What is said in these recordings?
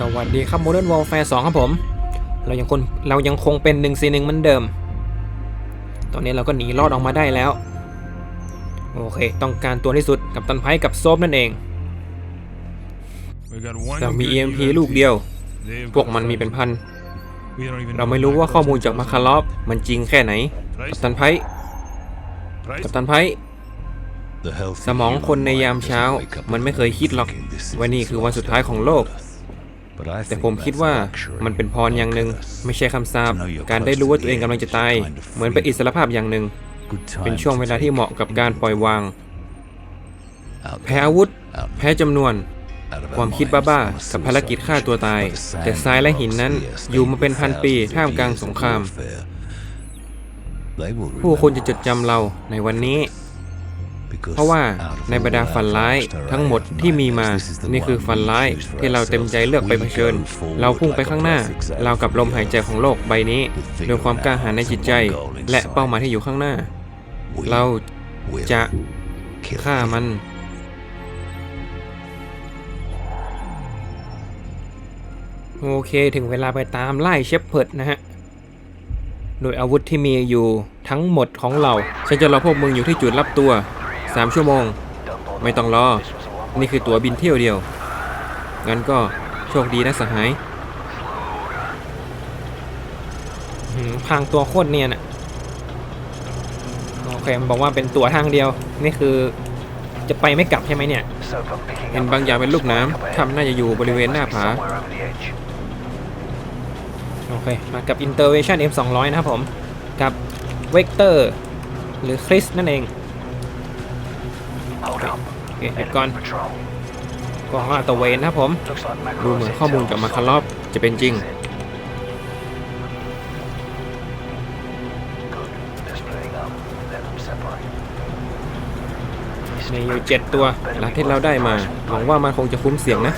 สวัสดีครับ Modern Warfare 2 ครับผม เรายังคนเรายังคงเป็น1 4 1เหมือนเดิม ตอนนี้เราก็หนีรอดออกมาได้แล้ว โอเค ต้องการตัวที่สุดกับตันไพกับโซฟนั่นเองเรามี EMP ลูกเดียว พวกมันมีเป็นพัน เราไม่รู้ว่าข้อมูลจากมาคารอฟมันจริงแค่ไหน กับตันไพกับตันไพสมองคนในยามเช้า มันไม่เคยคิดหรอกว่านี่คือวันสุดท้ายของโลก แต่ผมคิดว่ามันเป็นพรอย่างหนึ่งไม่ใช่คำสาปการได้รู้ว่าตัวเองกำลังจะตาย เหมือนเป็นอิสรภาพอย่างหนึ่ง เป็นช่วงเวลาที่เหมาะกับการปล่อยวาง แพ้อาวุธ แพ้จำนวน ความคิดบ้าๆกับภารกิจฆ่าตัวตาย แต่ทรายและหินนั้นอยู่มาเป็นพันปีท่ามกลางสงคราม ผู้คนจะจดจำเราในวันนี้ เพราะว่าในบรรดาฝันร้ายทั้งหมดที่มีมา นี่คือฝันร้ายที่เราเต็มใจเลือกไปเผชิญ เราพุ่งไปข้างหน้า เรากับลมหายใจของโลกใบนี้ด้วยความกล้าหาญในจิตใจ และเป้าหมายที่อยู่ข้างหน้า เราจะฆ่ามันโอเคถึงเวลาไปตามไล่เชฟเพิร์ดนะฮะ โดยอาวุธที่มีอยู่ทั้งหมดของเรา ฉันจะรอพวกมึงอยู่ที่จุดรับตัว 3 ชั่วโมง ไม่ต้องรอ นี่คือตั๋วบินเที่ยวเดียว งั้นก็โชคดีนะสหายหืมพรางตัวโคตรเนียนอะโอเคมันบอกว่าเป็นตั๋วทางเดียว นี่คือจะไปไม่กลับใช่ไหมเนี่ย เห็นบางอย่างเป็นลูกน้ำทำน่าจะอยู่บริเวณหน้าผา โอเค มากับ Intervention M200 นะครับผม กับ Vector หรือคริสนั่นเอง โอเคหยุดก่อนก็ลาดตระเวนนะครับผมดูเหมือนข้อมูลจากมาคารอบจะเป็นจริงมีอยู่เจ็ดตัวหลักที่เราได้มาหวังว่ามันคงจะคุ้มเสียงนะ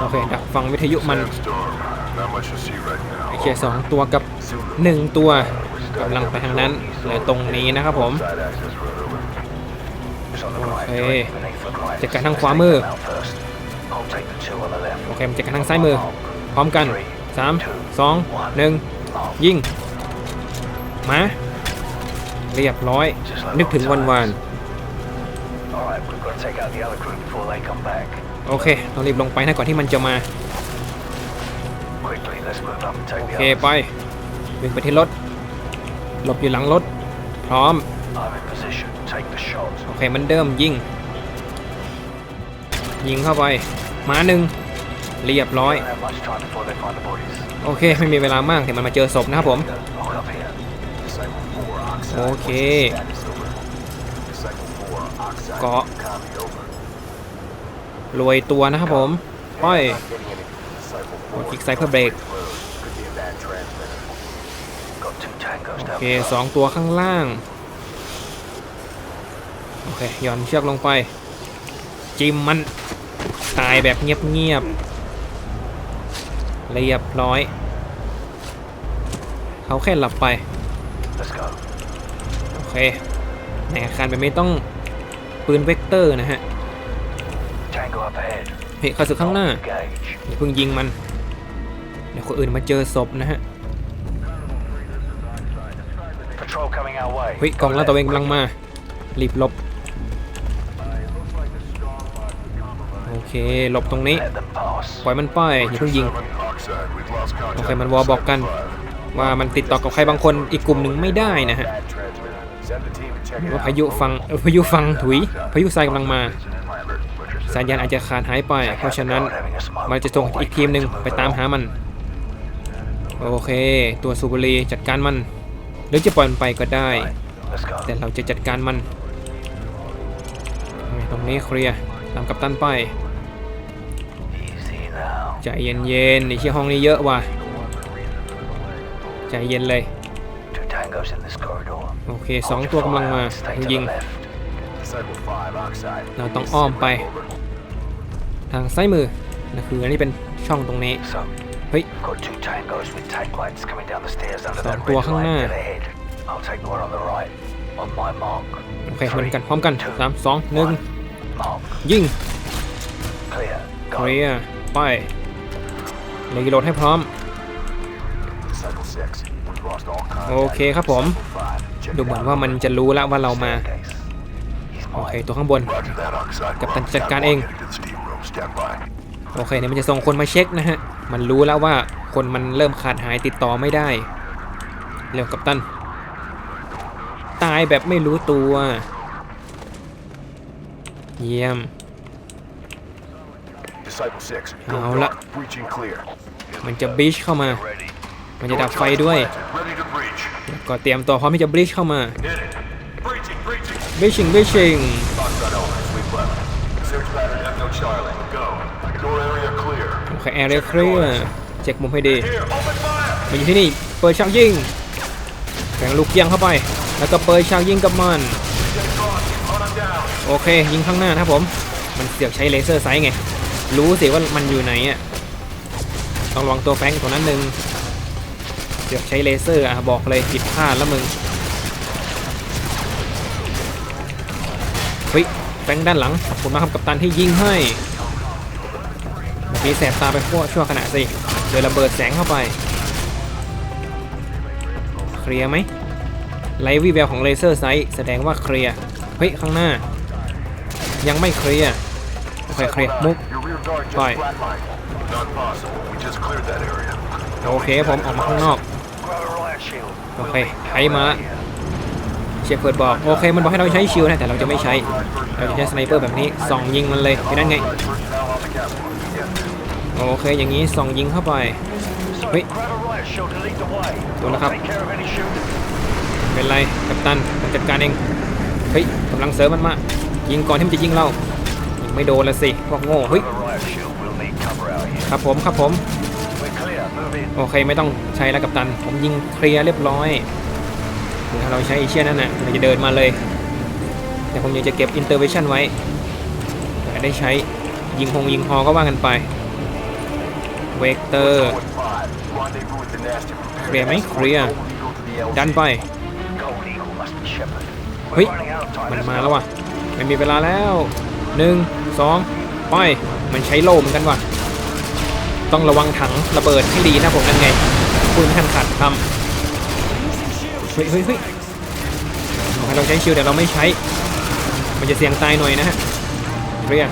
โอเคดักฟังวิทยุมัน Not much to see right now. ไอเคียสองตัวกับหนึ่งตัว กำลังไปทางนั้นเลยตรงนี้นะครับผมโอเคจัดการทางขวามือโอเคมันจัดการทางซ้ายมือ พร้อมกัน 3 2 1 ยิงมาเรียบร้อย นึกถึงวันวานโอเคต้องรีบลงไปนะก่อนที่มันจะมาโอเคไปวิ่งไปที่รถ หลบอยู่หลังรถ พร้อม โอเคมันเดิมยิง ยิงเข้าไปมาหนึ่งเรียบร้อย โอเค ไม่มีเวลามากเดี๋ยวมันมาเจอศพนะครับผม โอเคเกาะรวยตัวนะครับผมไปกดคลิกไซด์เพื่อเบรก โอเคสองตัวข้างล่าง โอเคหย่อนเชือกลงไป จิ้มมัน ตายแบบเงียบๆเรียบร้อย เขาแค่หลับไป โอเคในอาคารแบบนี้ต้องปืนเวกเตอร์นะฮะเฮ้ยข้าศึกข้างหน้าอย่าเพิ่งยิงมัน เดี๋ยวคนอื่นมาเจอศพนะฮะ เฮ้ยกองลาดตระเวนกำลังมารีบหลบโอเคหลบตรงนี้ปล่อยมันไปอย่าเพิ่งยิง Oxide, we've lost โอ contact. เคมันวอบอกกันว่ามันติดต่อกับใครบางคนอีกกลุ่มหนึ่งไม่ได้นะฮะ Send the team and check ว่าพายุฟังเอ่อพายุฟังถุยพายุทรายกำลังมาสัญญาณอาจจะขาดหายไป เพราะฉะนั้นมันจะส่งอีกทีมหนึ่งไปตามหามัน โอเค ตัวสูบบุหรีจัดการมัน หรือจะปล่อยมันไปก็ได้ แต่เราจะจัดการมัน ตรงนี้เคลียร์ตามกับตันไปใจเย็นๆในที่ห้องนี้เยอะว่ะใจเย็นเลย โอเคสองตัวกำลังมายิง Disciple 5, Oxide. เราต้องอ้อมไป ทางซ้ายมือนั่นคืออันนี้เป็นช่องตรงนี้ เฮ้ยสองตัวข้างหน้าโอเคเหมือนกันพร้อมกันสามสองหนึ่งยิงลียร์ไปรีโหลดให้พร้อม Disciple 6, we've lost all contact. โอเคครับผม Disciple 5, check ดู it เหมือน out. ว่ามันจะรู้แล้วว่าเรามา Staircase. He's โอเค mine. ตัวข้างบน Roger that, Oxide. Captain, We're on จัดการเอง catwalk headed to the steam room. Stand by. โอเคเนี่ยมันจะส่งคนมาเช็คนะฮะ มันรู้แล้วว่าคนมันเริ่มขาดหายติดต่อไม่ได้ เร็วกัปตัน ตายแบบไม่รู้ตัว เยี่ยม Disciple 6, go เอาละ dark. Breaching clear. มันจะบ e ชเข้ามา Ready. มันจะดับไฟด้วย Ready to breach. ก็เตรียมตัวพร้อมที่จะบ e ชเข้ามา Hit it. Breaching, breaching. บ e ช i ง b บ e ช i ง โอเคแอร์เรียเคลียร์เช็คมุมให้ดีมาอยู่ที่นี่เปิดฉากยิงแข่งลูกเกียงเข้าไป แล้วก็เปิดฉากยิงกับมันโอเคยิงข้างหน้านะครับผม มันเสือกใช้เลเซอร์ไซส์ไง รู้สิว่ามันอยู่ไหนอะต้องระวังตัวแฟงตัวนั้นหนึ่งเสือกใช้เลเซอร์อะบอกเลยผิดพลาดแล้วมึงเฮ้ย แฟงด้านหลังขอบคุณมากครับกัปตันที่ยิงให้แบบนี้แสบตาไปชั่วชั่วขณะสิโดยระเบิดแสงเข้าไป เคลียร์ไหมไลท์วิแววของเลเซอร์ไซส์แสดงว่าเคลียร์ เฮ้ย ข้างหน้า ยังไม่เคลียร์โอเคเคลียร์มุก Your rear guard just Fine. flatlined. Not possible. We just cleared that area. โอเค ผมออกมาข้างนอก โอเคไถมา ละเฟเปิดบอกโอเคมันบอกให้เราใช้ชิลนะแต่เราจะไม่ใช้ เราจะใช้สไนเปอร์แบบนี้ส่องยิงมันเลยแค่นั้นไงโอเคอย่างนี้ส่องยิงเข้าไปเฮ้ยดูนะครับ เป็นไรกัปตันผมจัดการเองเฮ้ยกำลังเสริมมันมายิงก่อนที่มันจะยิงเรายิงไม่โดนละสิพวกโง่เฮ้ยครับผมครับผมโอเคไม่ต้องใช้แล้วกัปตัน ผมยิงเคลียร์เรียบร้อย ถ้าเราใช้ไอเชี่ยนั่นน่ะมันจะเดินมาเลย แต่ผมยากจะเก็บอินเตอร์เวชั่นไว้เผื่ได้ใช้ยิงหงยิงฮอก็ว่ากันไป เวกเตอร์ With five. Rendezvous with the nasty. Prepare Clear, mate. escort Clear. Gold Eagle to the LZ. ดันไป เฮ้ย มันมาแล้วว่ะ ไม่มีเวลาแล้วหนึ่งสองไป มันใช้โล่เหมือนกันว่ะ ต้องระวังถังระเบิดให้ดีนะผมนั่นไง คุณทันขาดคำ เฮ้ยเฮ้ยเฮ้ยให้เราใช้ชิลแต่เราไม่ใช้ มันจะเสี่ยงตายหน่อยนะฮะเรียก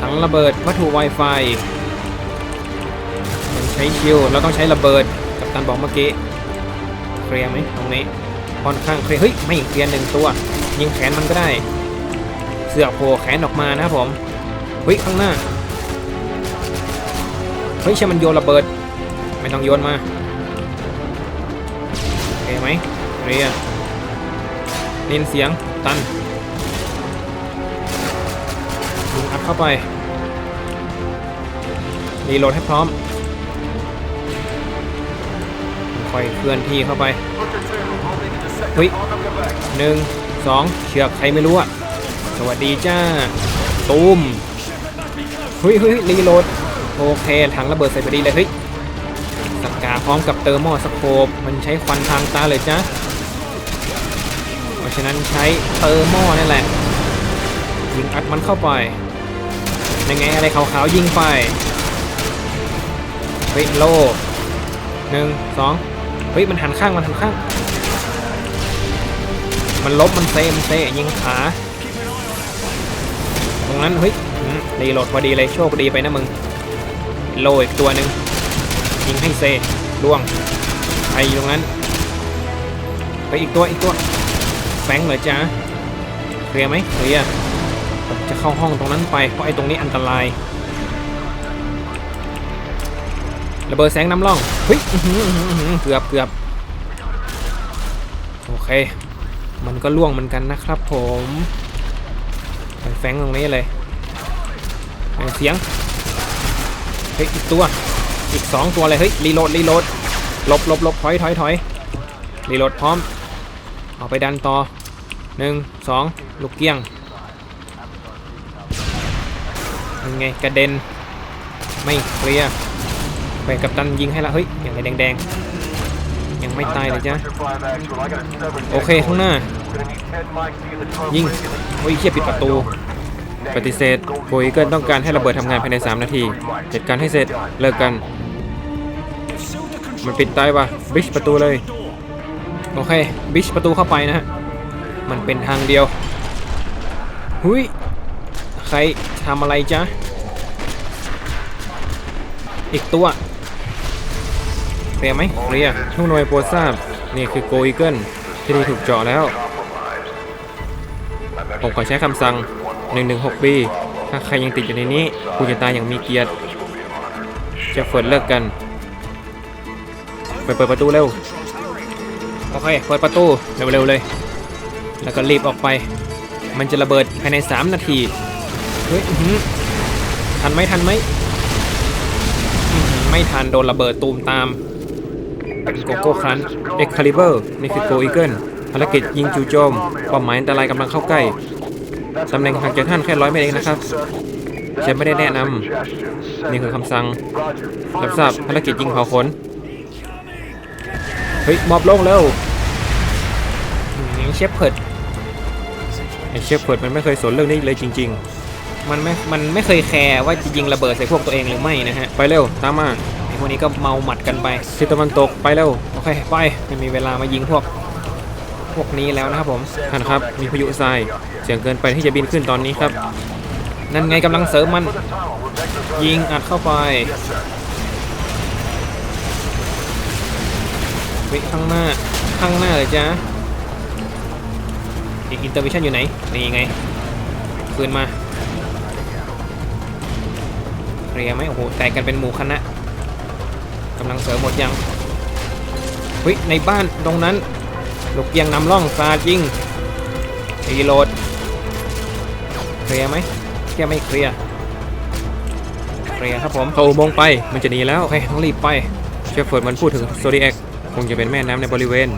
ถังระเบิดวัตถุ Wi-Fi มันใช้ชิลเราต้องใช้ระเบิดกับตันบอกเมื่อกี้เคลียร์ไหมตรงนี้ค่อนข้างเคลียร์เฮ้ยไม่เคลียร์หนึ่งตัว ยิงแขนมันก็ได้ เสือโผล่แขนออกมานะครับผมเฮ้ยข้างหน้าเฮ้ยใช่มันโยนระเบิด ไม่ต้องโยนมา ไหมเคลียร์ได้นเสียงตันยิงอัดเข้าไปรีโหลดให้พร้อมค่อยเคลื่อนที่เข้าไปเฮ้ยหนึ่งสองเชือกใครไม่รู้อะ สวัสดีจ้า ตูมเฮ้ยเฮ้ยรีโหลด โอเคถังระเบิดใส่พอดีเลยเฮ้ย กาพร้อมกับเตอร์โมสโคปมันใช้ควันทางตาเลยจ้าเพราะฉะนั้นใช้เตอร์โมนี่แหละ ยิงอัดมันเข้าไปยังไงอะไรขาวๆยิงไปเฮ้ยโลหนึ่งสองเฮ้ยมันหันข้างมันหันข้าง มันลบมันเซมันเซยิงขาตรงนั้นเฮ้ยรีโหลดพอดีเลยโชคดีไปนะมึงโลอีกตัวหนึ่ง ยิงให้เซล่วงใครอยู่ตรงนั้น ไปอีกตัวอีกตัวแฟงเหรอจ๊ะเคลียร์ไหมเคลียร์จะเข้าห้องตรงนั้นไปเพราะไอ้ตรงนี้อันตรายระเบิดแสงน้ำล่องเฮ้ยเกือบเกือบโอเค มันก็ล่วงเหมือนกันนะครับผมไปแฟงตรงนี้เลยเสียงเฮ้ยอีกตัว อีกสองตัวเลยเฮ้ยรีโหลดรีโหลดหลบหลบหลบถอยถอยถอยรีโหลดพร้อมเอาไปดันต่อหนึ่งสองลูกเกี้ยงยังไงกระเด็นไม่เคลียร์ไปกับตันยิงให้ละเฮ้ยอย่างไรแดงๆ ยังไม่ตายเลยจ้ะโอเคข้างหน้ายิงโอ้ยเชี่ยปิดประตู ปฏิเสธโกอีเกิลต้องการให้ระเบิดทำงานภายใน 3 นาที จัดการให้เสร็จ เลิกกัน มันปิดตายว่ะบิชประตูเลย โอเค บิชประตูเข้าไปนะฮะ มันเป็นทางเดียว หุยใครทำอะไรจ๊ะ อีกตัวเคลียไหมเคลียร์ทุกหน่วยโปรดทราบ นี่คือโกอีเกิลที่ถูกเจาะแล้ว ผมขอใช้คำสั่ง 116ปีถ้าใครยังติดอยู่ในนี้คุณจะตายอย่างมีเกียรติจะเฟิร์ดเลิกกันไปเปิดประตูเร็ว โอเค เปิดประตูเร็วๆเลย แล้วก็รีบออกไป มันจะระเบิดภายใน 3 นาที เฮ้ยอื้อหือทันไหมทันไหมอื้อหือไม่ทันโดนระเบิดตูมตามเป็นโกโก้ครันเอ็กคาลิเบอร์ นี่คือโกอีเกิลภารกิจยิงจู่โจมเป้าหมายอันตรายกำลังเข้าใกล้ ตำแหน่งห่างจากท่านแค่ร้อยเมตรเองนะครับฉันไม่ได้แนะนำนี่คือคำสั่งรับทราบภารกิจยิงเผาขนเฮ้ยมอบลงแล้วอืมเชฟเพิร์ดไอเชฟเพิร์ดมันไม่เคยสนเรื่องนี้เลยจริง ๆ มันไม่ มันไม่เคยแคร์ว่าจะยิงระเบิดใส่พวกตัวเองหรือไม่นะฮะ ไปเร็ว ตามมาไอพวกนี้ก็เมาหมัดกันไปทิศตะวันตก ไปเร็ว โอเค ไปไม่มีเวลามายิงพวก พวกนี้แล้วนะครับผมท่านครับ มีพายุทรายเสียงเกินไปที่จะบินขึ้นตอนนี้ครับ นั่นไงกำลังเสริมมัน ยิงอัดเข้าไปวิข้างหน้าข้างหน้าเลยจ้าอีกอินเตอร์วิชั่นอยู่ไหน นี่ไงคืนมาเคลียไหมโอ้โห แตกกันเป็นหมู่คณะกำลังเสริมหมดยังเฮ้ยในบ้านตรงนั้น ลูกเกียงนำร่องซาดยิงรีโหลดเคลียร์ไหมเคลียร์ไม่เคลียร์เคลียร์ครับผมเข้าอุโมงค์ไปมันจะหนีแล้วโอเคต้องรีบไปเชฟเฟิร์ดมันพูดถึงโซดีแอคคงจะเป็นแม่น้ำในบริเวณ